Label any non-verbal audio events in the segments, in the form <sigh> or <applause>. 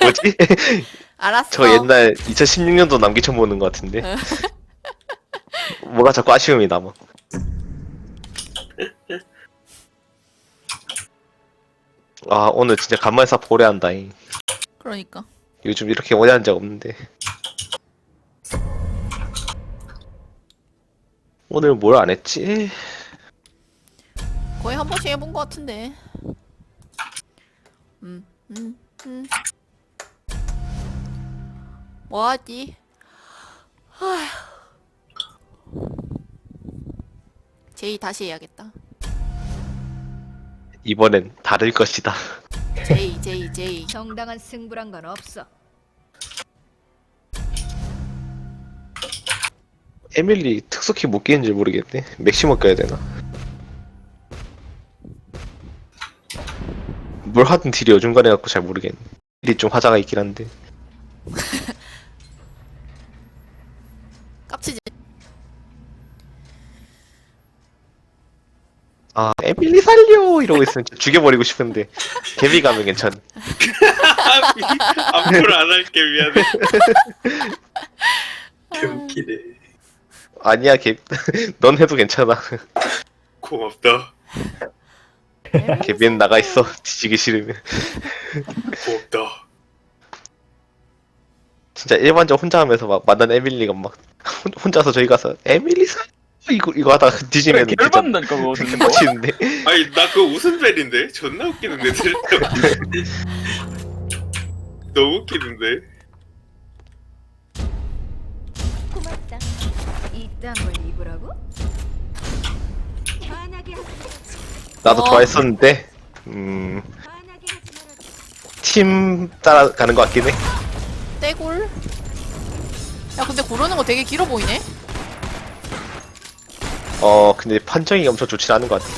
뭐지? <laughs> 알았어. 저 옛날 2016년도 남기천 보는 것 같은데. <laughs> 뭐가 자꾸 아쉬움이 남아. 아 오늘 진짜 간만에 사 오래 한다잉. 그러니까. 요즘 이렇게 오래 한 적 없는데. 오늘 뭘 안 했지? 거의 한 번씩 해본 것 같은데. 음, 음, 음. 뭐하지? 아휴. 제이 다시 해야겠다. 이번엔 다를 것이다. 제이, 제이, 제이. <laughs> 정당한 승부란 건 없어. 에밀리 특수키 못 끼는지 모르겠네. 맥시멈 껴야 되나? 뭘 하든 딜이 어중간해 갖고 잘 모르겠네. 딜이 좀 화자가 있긴 한데. <laughs> 깝치지. 아 에밀리 살려 이러고 있으면 진짜 죽여버리고 싶은데 개비 가면 괜찮. 앞으로 안 할게 미안해. <laughs> 개웃기네. 아니야 개. <laughs> 넌 해도 괜찮아. 고맙다. 개비는 나가 있어. <laughs> 뒤지기 싫으면. 고맙다. 진짜 일반적 혼자 하면서 막 만난 에밀리가 막 혼- 혼자서 저희 가서 에밀리 살 이거 이거 하다가 <laughs> 뒤지면 진짜 열받는다니까 그거 <laughs> 듣는 거. 빡치는데. <laughs> 아니 나 그거 웃음 벨인데 존나 웃기는데 때 너무 웃기는데. 고맙다. 이딴 걸 입으라고? 화나게 하지 나도 어. 좋아했었는데 음. 화나게 하지 말아줘. 팀 따라가는 것 같긴 해. 떼골. 야, 근데 고르는 거 되게 길어 보이네? 어, 근데 판정이 엄청 좋진 않은 것 같아.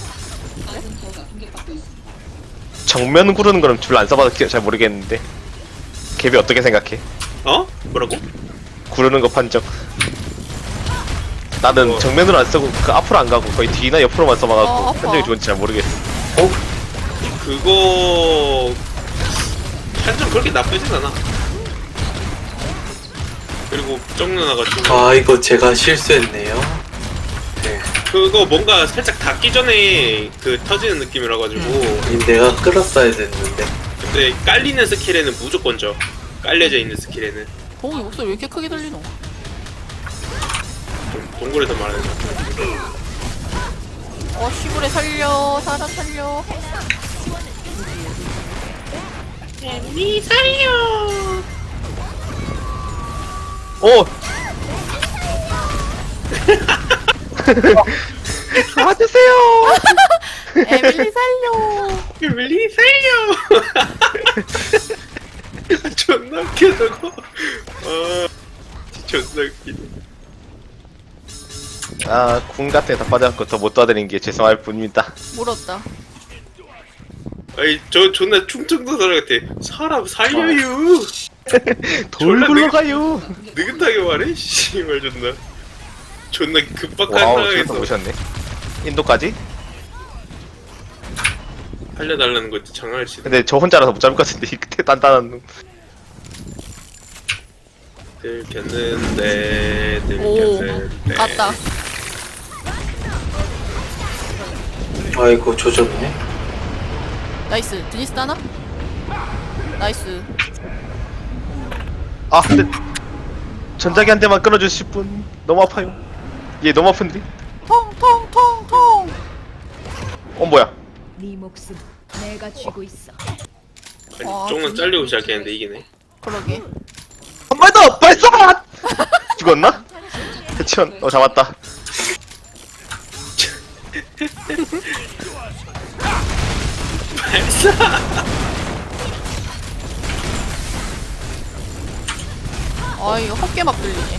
정면 구르는 거는 별로 안 써봐서 기- 잘 모르겠는데. 갭이 어떻게 생각해? 어? 뭐라고? 구르는 거 판정. 나는 어. 정면으로 안 쓰고 그 앞으로 안 가고 거의 뒤나 옆으로만 써봐갖고 어, 아파. 판정이 좋은지 잘 모르겠어. 그거 한점 그렇게 나쁘진 않아. 그리고 정 누나가 좀 아 이거 제가 실수했네요. 네. 그거 뭔가 살짝 닿기 전에 그 터지는 느낌이라 가지고 이 내가 끌었어야 됐는데. 근데 깔리는 스킬에는 무조건 져. 깔려져 있는 스킬에는 동이 목소리 왜 이렇게 크게 들리노? 좀 동굴에서 말하는 거. 어, 시골에 살려. 사람 살려. 니 살려. 오! <laughs> <laughs> 도와주세요! <laughs> 에밀리 살려. 밀리 살려. <laughs> 존나 웃겨 저거. 아 존나 웃기네. 아, 궁 같은 게 다 빠져갖고 더 못 도와드린 게 죄송할 뿐입니다. 물었다. 아니 저 존나 충청도 사람 같아. 사람 살려요. 돌 졸라 굴러가요! 느긋하게 말해. 씨발 존나. 존나 급박한 와우, 상황에서 오셨네. 인도까지? 살려달라는 장난을 치네. 근데 저 혼자라서 못 잡을 것 같은데, 이 끝에 단단한 놈. 들켰는데 오, 들켰는데. 갔다. 아이고 조졌네. 나이스. 드니스 따나? 나이스. 아 근데 전자기 한 대만 끊어주실 분 너무 아파요 얘 너무 아픈데? 통통통통. 어 뭐야 네 목숨 내가 쥐고 있어. 아니, 아, 조금만 잘리고 시작했는데 이기네. 그러게. 한 발 더! 발사! 죽었나? 해치원 어 잡았다 아, 이거 헛개 막 들리네.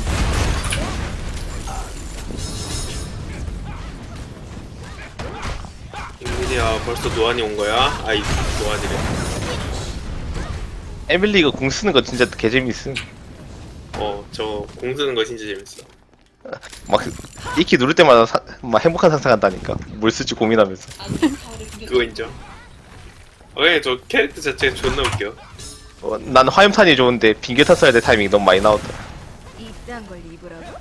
야 벌써 노안이 온 거야? 아이 노안이래. 에밀리 이거 궁 쓰는 거 진짜 개재밌음 어저 공 쓰는 거 진짜 재밌어. 막 이키 누를 때마다 사, 막 행복한 상상한다니까 뭘 쓸지 고민하면서 그거 인정. 어, 그냥 저 캐릭터 자체가 존나 웃겨. 어, 난 화염탄이 좋은데 빙계탄 써야 될 타이밍이 너무 많이 나왔다. 이딴 걸 입으라고?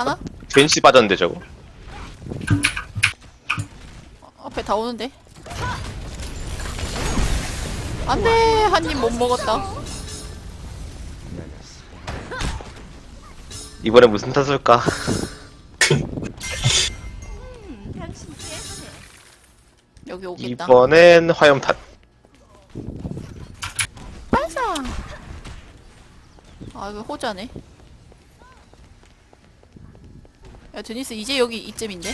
가나? 벤시 빠졌는데 저거. 어, 앞에 다 오는데. 안돼 한 입 못 먹었다. 이번에 무슨 탄 쓸까? 여기 오겠다. 이번엔 화염탄. 발사. 아 이거 호자네. 야 드니스 이제 여기 이쯤인데.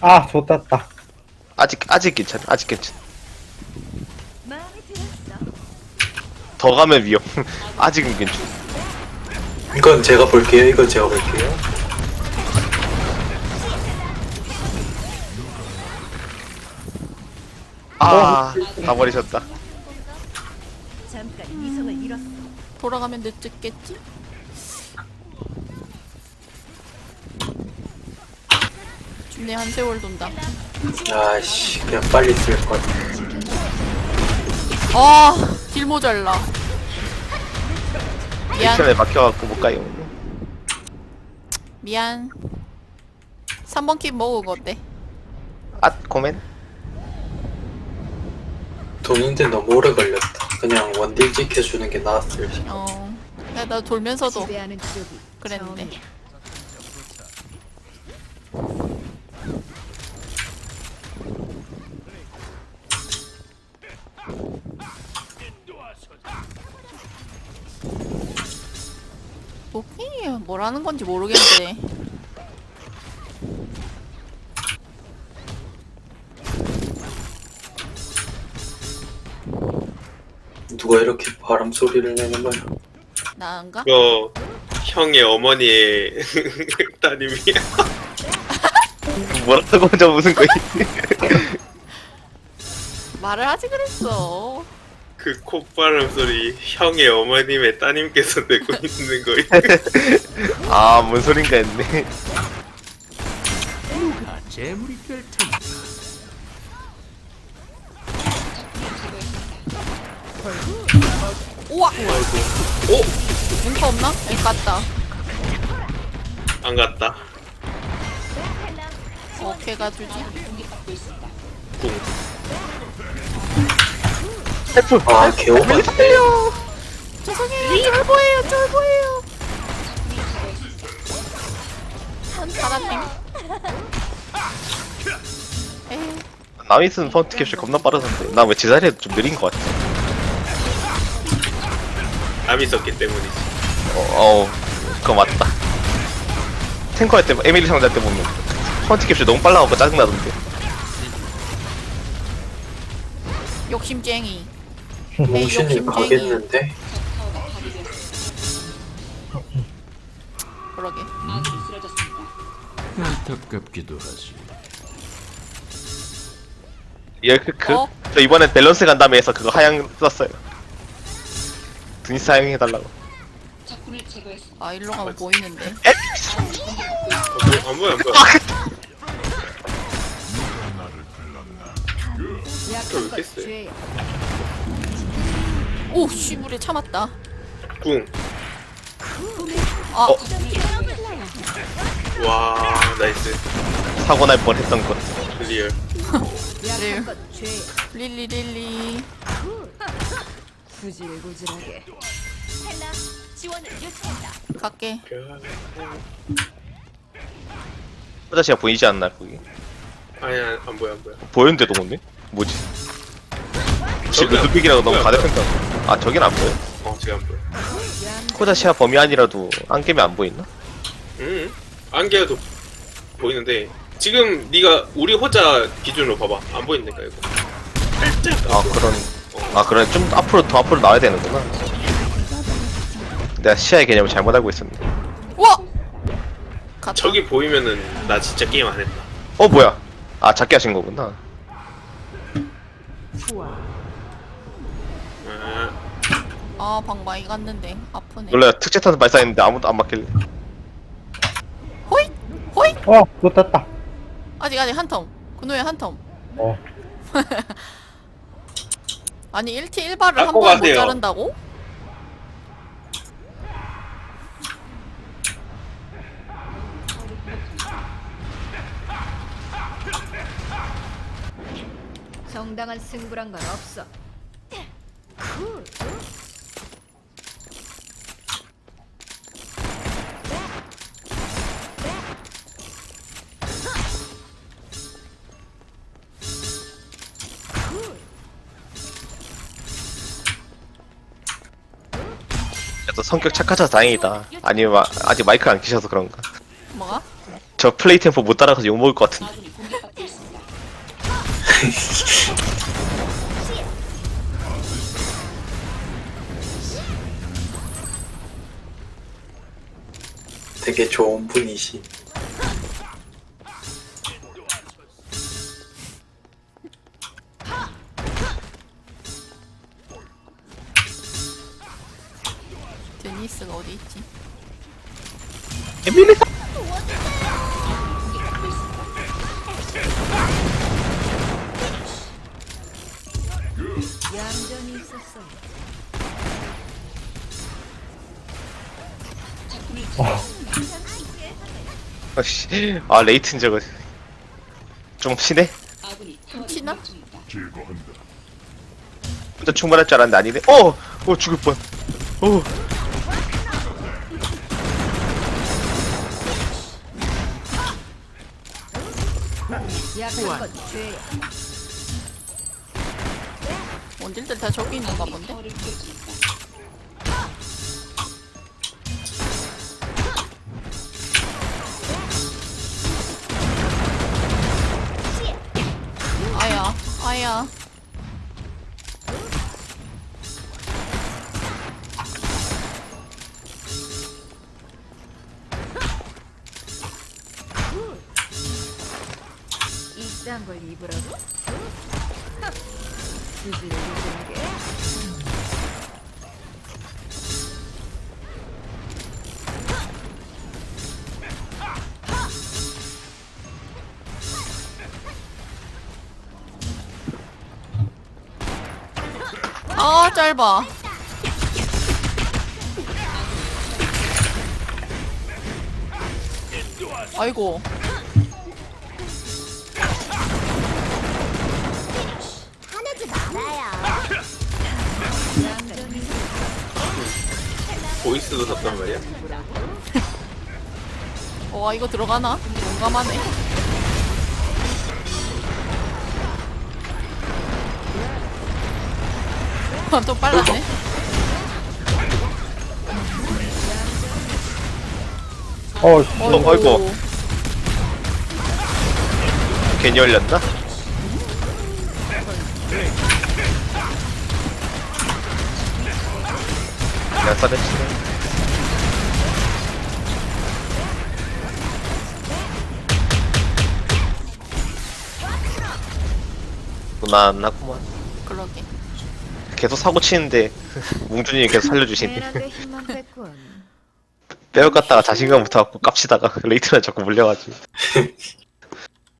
아, 좋았다. 아직 아직 괜찮아. 아직 괜찮아. 더 가면 위험. <laughs> 아직은 괜찮아. 이건 제가 볼게요. 이건 제가 볼게요. 아, 다 버리셨다. 잠깐 이성을 잃었어. 돌아가면 늦겠지? 준내 한 세월 돈다. 아씨, 그냥 빨리 쓸 것. 아, 길 모자라. 미안, 미션에 막혀갖고 못 가요. 미안. 3번 킵 먹은 어때? 아, 고멘. 도는데 너무 오래 걸렸다. 그냥 원딜 지켜주는 게 나았을 시. 어. 야, 나 돌면서도 지배하는 쪽이 그랬는데. 오케이, 뭐라는 건지 모르겠는데. 누가 이렇게 바람 소리를 내는 거야? 나은가? 이거 형의 어머니의 <laughs> 따님이야. <laughs> 뭐라고 저 무슨 거이? <laughs> 말을 하지 그랬어. 그 콧바람 소리 형의 어머님의 따님께서 내고 있는 거예요. 아, 뭔 소린가 했네. 우와! 오! 앵커 없나? 앵커 같다. 안 갔다. 어케 가주지. 궁. 아, 개오반데. 죄송해요. 쫄보예요. 쫄보예요. 한 사람님. 에이, 나미스는 펀트 캡슐 겁나 빠르던데. 나왜 제자리에 좀 느린 것 같아. 남이 있었기 때문이지. 어, 어, 그거 맞다. 탱커 할 때, 에밀리 상대 할때 보면 펀트 캡슐 너무 빨라갖고 짜증나던데. 욕심쟁이. 몽신이 욕심쟁이. 가겠는데? 그러게. 안타깝기도 하지. 예, 그, 그, 어? 저 이번엔 밸런스 간담회 해서 그거 하향 썼어요. 드니스 하향해달라고. 아 일로 가면 보이는데. 안 보여, 안 보여. 오 씨물에 참았다. 궁. 아 어. 와, 나이스. 사고 날 뻔 했던 것. 네. 약한 건 죄야. 릴리 릴리. 구질구질하게. 갈게. 호자씨가 보이지 않나, 거기. 아니야, 안 보여, 안 보여. 보였는데도 못네? 뭐지? 혹시 저기요. 루빅이라고 너무 뭐야, 가대평가 아, 저긴 안 보여? 어. 지금 안 보여. 코다시아 범위 아니라도 안개면 안 보이나? 응. 안개도 보이는데 지금 네가 우리 호자 기준으로 봐봐. 안 보인다니까 이거. 살짝. 아 그런 아 그래 좀 앞으로 더 앞으로 나와야 되는구나 내가 시야의 개념을 잘못 알고 있었네 우와! 갔다. 저기 보이면은 나 진짜 게임 안 했다. 어 뭐야 아 작게 하신 거구나 아, 아, 방 많이 갔는데. 아프네. 원래 특채탄 발사했는데 아무도 안 맞길래 호잇! 호잇! 어, 좋았다. 아직, 아직 한 텀. 그노의 한 텀. 어, <laughs> 아니, 1T 1발을 한 갖고 번에 못 가세요. 자른다고? 정당한 승부란 건 없어. 쿨. 그래도 성격 착하셔서 다행이다 아니면 마- 아직 마이크 안 키셔서 그런가 뭐가? 저 플레이 템포 못 따라가서 욕먹을 것 같은데 되게 좋은 분이시. 데니스가 어디 있지? 에밀리 얌전히 있었어. 아씨 아 레이튼 저거 좀 치네? 치나? 혼자 충분할 줄 알았는데 아니네 어! 어 죽을 뻔 어. 죄야. 원딜들 다 저기 있는가 본데? 아야, 아야. 이딴 걸 입으라고? 스스로게 아, 짧아. 아이고. 보이스도 샀단 말이야. <laughs> 와, 이거 들어가나? 용감하네. <laughs> 아, 또 빨랐네. 어, 씨. 어, 아이고. 괜히 열렸나? 그냥 써냈지 무난하구만 그러게. 계속 사고 치는데 뭉준이 계속 살려주시니 에나의 힘만 뺐군. 빼앗갔다가 자신감 붙어갖고 깝치다가 <laughs> 레이트는 자꾸 물려가지고 <laughs>